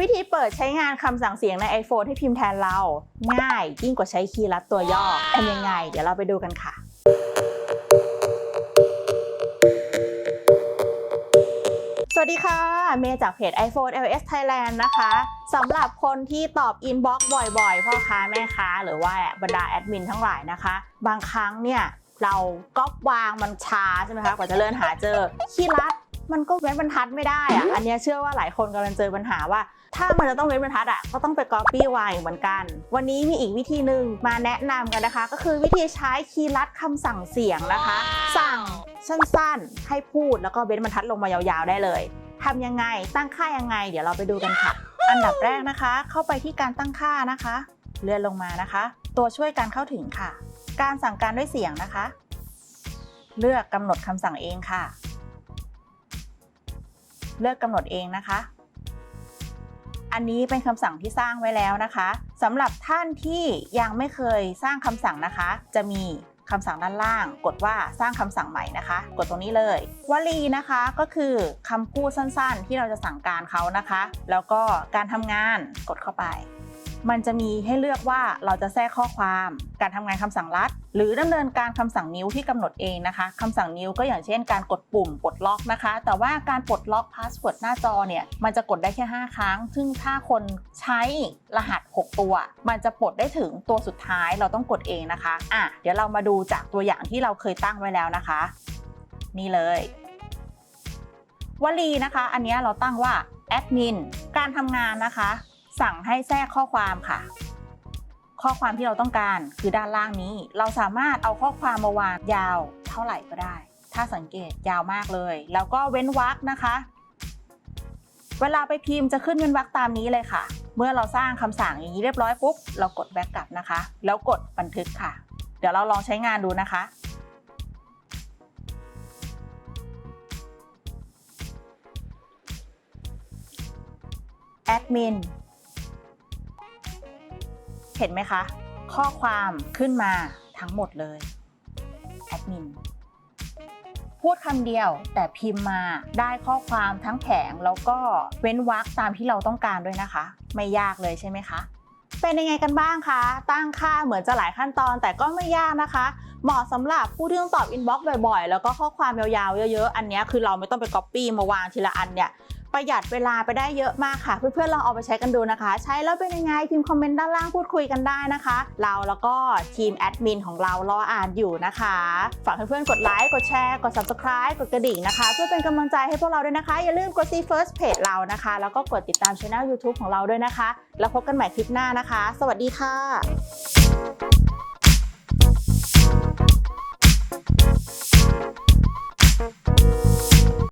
วิธีเปิดใช้งานคำสั่งเสียงใน iPhone ให้พิมพ์แทนเรา ง่ายยิ่งกว่าใช้คีย์ลัดตัวย่อทำยังไง เดี๋ยวเราไปดูกันค่ะ สวัสดีค่ะ เมย์จากเพจ iPhone LS Thailand นะคะสำหรับคนที่ตอบ inbox บ่อยๆ พ่อค้าแม่ค้า หรือว่าบรรดาแอดมินทั้งหลายนะคะ บางครั้งเนี่ย เราก็วางมันช้าใช่ไหมคะ กว่าจะเลื่อนหาเจอขี้รัด มันก็เว้นบรรทัดไม่ได้อะอันเนี้ยเชื่อว่าหลายคนกำลังเจอปัญหาว่า ถ้ามันจะต้องเว้นบรรทัดอะก็ต้องไป copy วางอีกเหมือนกัน วันนี้มีอีกวิธีหนึ่งมาแนะนำกันนะคะ ก็คือวิธีใช้คีย์ลัดคำสั่งเสียงนะคะ สั่งสั้นๆ ให้พูดแล้วก็เว้นบรรทัดลงมายาวๆได้เลยทำยังไงตั้งค่ายังไง เดี๋ยวเราไปดูกันค่ะ อันดับแรกนะคะ เข้าไปที่การตั้งค่านะคะ เลื่อนลงมานะคะ ตัวช่วยการเข้าถึงค่ะ การสั่งการด้วยเสียงนะคะ เลือกกำหนดคำสั่งเองค่ะ เลือกกำหนดเองนะคะ อันนี้เป็นคำสั่งที่สร้างไว้แล้วนะคะสำหรับท่านที่ยังไม่เคยสร้างคำสั่งนะคะ จะมีคำสั่งด้านล่าง กดว่าสร้างคำสั่งใหม่นะคะ กดตรงนี้เลย วลีนะคะก็คือคำพูดสั้นๆ ที่เราจะสั่งการเขานะคะ แล้วก็การทำงานกดเข้าไป มันจะมีให้เลือกว่าเราจะแทรกข้อความ การทำงานคำสั่งลัด หรือดำเนินการคำสั่งนิ้วที่กำหนดเองนะคะคำสั่งนิ้วก็อย่างเช่นการกดปุ่มปลดล็อกนะคะ แต่ว่าการปลดล็อกพาสเวิร์ดหน้าจอเนี่ยมันจะกดได้แค่ 5 ครั้ง ซึ่งถ้าคนใช้รหัส 6 ตัว มันจะปลดได้ถึงตัวสุดท้ายเราต้องกดเองนะคะอะเดี๋ยวเรามาดูจากตัวอย่างที่เราเคยตั้งไว้แล้วนะคะ นี่เลยวลีนะคะ อันนี้เราตั้งว่าแอดมินการทำงานนะคะ สั่งให้แทรกข้อความค่ะ ข้อความที่เราต้องการคือด้านล่างนี้ เราสามารถเอาข้อความมาวางยาวเท่าไหร่ก็ได้ ถ้าสังเกตยาวมากเลย แล้วก็เว้นวรรคนะคะ เวลาไปพิมพ์จะขึ้นเว้นวรรคตามนี้เลยค่ะ เมื่อเราสร้างคำสั่งอย่างนี้เรียบร้อยปุ๊บเรากดแบ็กกลับนะคะ แล้วกดบันทึกค่ะ เดี๋ยวเราลองใช้งานดูนะคะแอดมิน เห็นไหมคะ ข้อความขึ้นมาทั้งหมดเลยแอดมินพูดคำเดียวแต่พิมพ์มาได้ข้อความทั้งแผงแล้วก็เว้นวรรคตามที่เราต้องการด้วยนะคะ ไม่ยากเลยใช่ไหมคะ เป็นยังไงกันบ้างคะ ตั้งค่าเหมือนจะหลายขั้นตอนแต่ก็ไม่ยากนะคะ เหมาะสำหรับผู้ที่ต้องตอบอินบ็อกซ์บ่อยๆ แล้วก็ข้อความยาวๆ เยอะๆ อันนี้คือเราไม่ต้องไปก๊อปปี้มาวางทีละอันเนี่ย ประหยัดเวลาไปได้เยอะมากค่ะ เพื่อนๆลองเอาไปใช้กันดูนะคะ ใช้แล้วเป็นยังไงพิมพ์คอมเมนต์ด้านล่างพูดคุยกันได้นะคะ เราแล้วก็ทีมแอดมินของเรารออ่านอยู่นะคะ ฝากเพื่อนๆกดไลค์กดแชร์กด subscribe กดกระดิ่งนะคะ เพื่อเป็นกำลังใจให้พวกเราด้วยนะคะ อย่าลืมกด see first page เรานะคะ แล้วก็กดติดตามช่อง YouTube ของเราด้วยนะคะ แล้วพบกันใหม่คลิปหน้านะคะ สวัสดีค่ะ